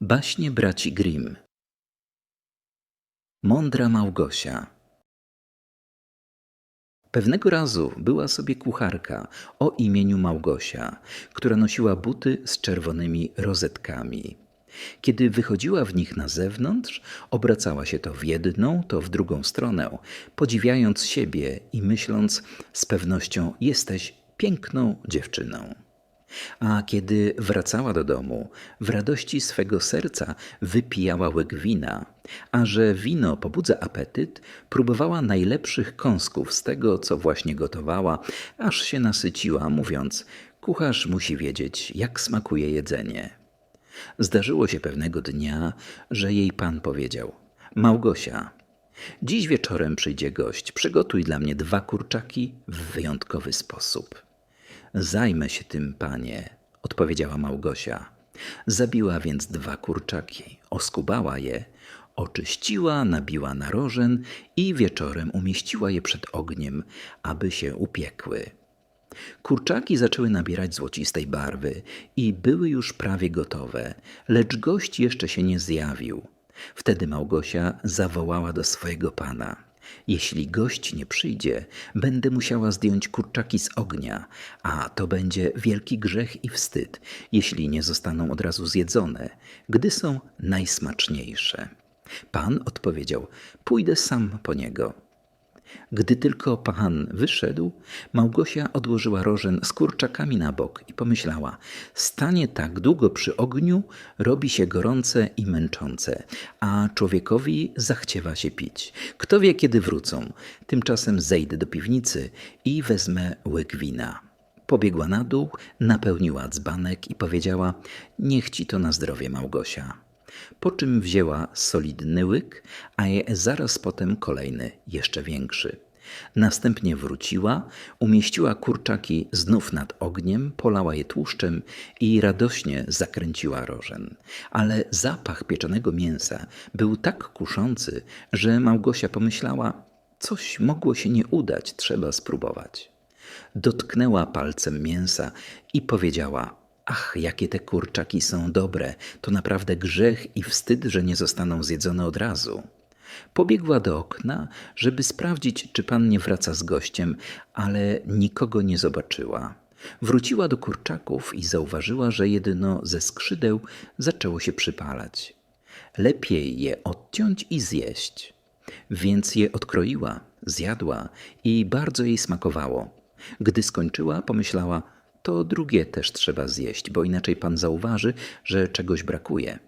Baśnie braci Grimm Mądra Małgosia Pewnego razu była sobie kucharka o imieniu Małgosia, która nosiła buty z czerwonymi rozetkami. Kiedy wychodziła w nich na zewnątrz, obracała się to w jedną, to w drugą stronę, podziwiając siebie i myśląc z pewnością jesteś piękną dziewczyną. A kiedy wracała do domu, w radości swego serca wypijała łyk wina, a że wino pobudza apetyt, próbowała najlepszych kąsków z tego, co właśnie gotowała, aż się nasyciła, mówiąc: Kucharz musi wiedzieć, jak smakuje jedzenie. Zdarzyło się pewnego dnia, że jej pan powiedział: Małgosia, dziś wieczorem przyjdzie gość, przygotuj dla mnie dwa kurczaki w wyjątkowy sposób. Zajmę się tym, panie, odpowiedziała Małgosia. Zabiła więc dwa kurczaki, oskubała je, oczyściła, nabiła na rożen i wieczorem umieściła je przed ogniem, aby się upiekły. Kurczaki zaczęły nabierać złocistej barwy i były już prawie gotowe, lecz gość jeszcze się nie zjawił. Wtedy Małgosia zawołała do swojego pana – jeśli gość nie przyjdzie, będę musiała zdjąć kurczaki z ognia, a to będzie wielki grzech i wstyd, jeśli nie zostaną od razu zjedzone, gdy są najsmaczniejsze. Pan odpowiedział: Pójdę sam po niego. Gdy tylko pan wyszedł, Małgosia odłożyła rożen z kurczakami na bok i pomyślała: Stanie tak długo przy ogniu, robi się gorące i męczące, a człowiekowi zachciewa się pić. Kto wie, kiedy wrócą? Tymczasem zejdę do piwnicy i wezmę łyk wina. Pobiegła na dół, napełniła dzbanek i powiedziała: Niech ci to na zdrowie, Małgosia po czym wzięła solidny łyk, a zaraz potem kolejny, jeszcze większy. Następnie wróciła, umieściła kurczaki znów nad ogniem, polała je tłuszczem i radośnie zakręciła rożen. Ale zapach pieczonego mięsa był tak kuszący, że Małgosia pomyślała, coś mogło się nie udać, trzeba spróbować. Dotknęła palcem mięsa i powiedziała: Ach, jakie te kurczaki są dobre, to naprawdę grzech i wstyd, że nie zostaną zjedzone od razu. Pobiegła do okna, żeby sprawdzić, czy pan nie wraca z gościem, ale nikogo nie zobaczyła. Wróciła do kurczaków i zauważyła, że jedyno ze skrzydeł zaczęło się przypalać. Lepiej je odciąć i zjeść. Więc je odkroiła, zjadła i bardzo jej smakowało. Gdy skończyła, pomyślała – to drugie też trzeba zjeść, bo inaczej pan zauważy, że czegoś brakuje.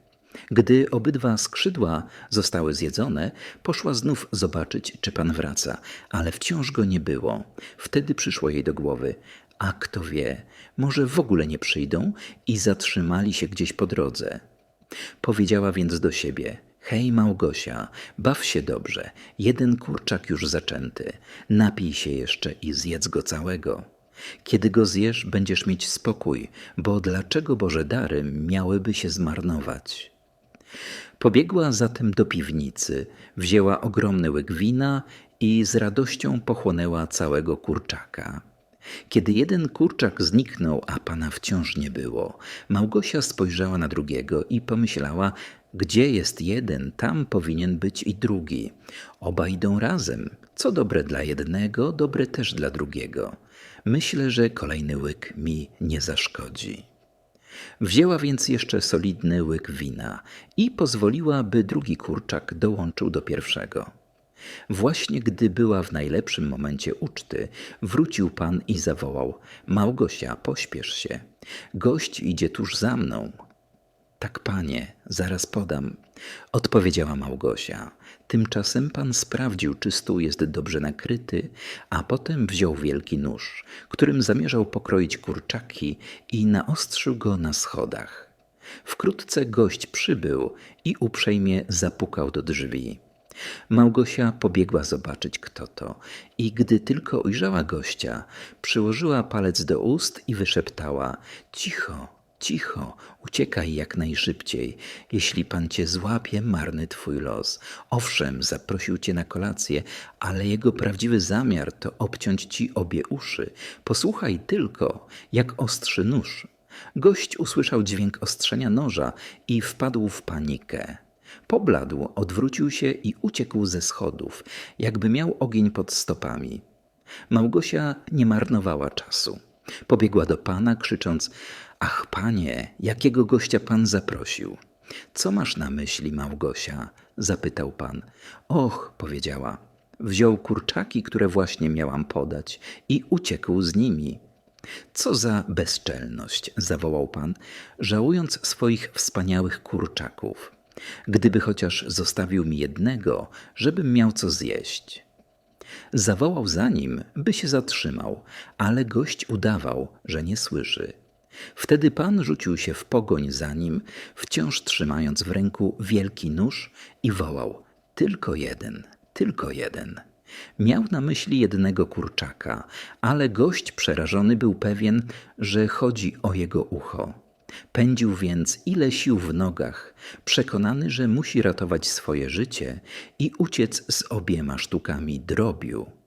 Gdy obydwa skrzydła zostały zjedzone, poszła znów zobaczyć, czy pan wraca, ale wciąż go nie było. Wtedy przyszło jej do głowy: A kto wie, może w ogóle nie przyjdą i zatrzymali się gdzieś po drodze. Powiedziała więc do siebie: Hej, Małgosia, baw się dobrze, jeden kurczak już zaczęty, napij się jeszcze i zjedz go całego. Kiedy go zjesz, będziesz mieć spokój, bo dlaczego Boże dary miałyby się zmarnować? Pobiegła zatem do piwnicy, wzięła ogromny łyk wina i z radością pochłonęła całego kurczaka. Kiedy jeden kurczak zniknął, a pana wciąż nie było, Małgosia spojrzała na drugiego i pomyślała, gdzie jest jeden, tam powinien być i drugi. Oba idą razem. Co dobre dla jednego, dobre też dla drugiego. Myślę, że kolejny łyk mi nie zaszkodzi. Wzięła więc jeszcze solidny łyk wina i pozwoliła, by drugi kurczak dołączył do pierwszego. Właśnie gdy była w najlepszym momencie uczty, wrócił pan i zawołał: Małgosia, pośpiesz się. Gość idzie tuż za mną. Tak, panie, zaraz podam, odpowiedziała Małgosia. Tymczasem pan sprawdził, czy stół jest dobrze nakryty, a potem wziął wielki nóż, którym zamierzał pokroić kurczaki i naostrzył go na schodach. Wkrótce gość przybył i uprzejmie zapukał do drzwi. Małgosia pobiegła zobaczyć, kto to, i gdy tylko ujrzała gościa, przyłożyła palec do ust i wyszeptała: Cicho, Cicho, uciekaj jak najszybciej. Jeśli pan cię złapie, marny twój los. Owszem, zaprosił cię na kolację, ale jego prawdziwy zamiar to obciąć ci obie uszy. Posłuchaj tylko, jak ostrzy nóż. Gość usłyszał dźwięk ostrzenia noża i wpadł w panikę. Pobladł, odwrócił się i uciekł ze schodów, jakby miał ogień pod stopami. Małgosia nie marnowała czasu. Pobiegła do pana, krzycząc: Ach, panie, jakiego gościa pan zaprosił? Co masz na myśli, Małgosia? zapytał pan. Och, powiedziała. Wziął kurczaki, które właśnie miałam podać, i uciekł z nimi. Co za bezczelność, zawołał pan, żałując swoich wspaniałych kurczaków. Gdyby chociaż zostawił mi jednego, żebym miał co zjeść. Zawołał za nim, by się zatrzymał, ale gość udawał, że nie słyszy. Wtedy pan rzucił się w pogoń za nim, wciąż trzymając w ręku wielki nóż i wołał: Tylko jeden, tylko jeden. Miał na myśli jednego kurczaka, ale gość przerażony był pewien, że chodzi o jego ucho. Pędził więc ile sił w nogach, przekonany, że musi ratować swoje życie i uciec z obiema sztukami drobiu.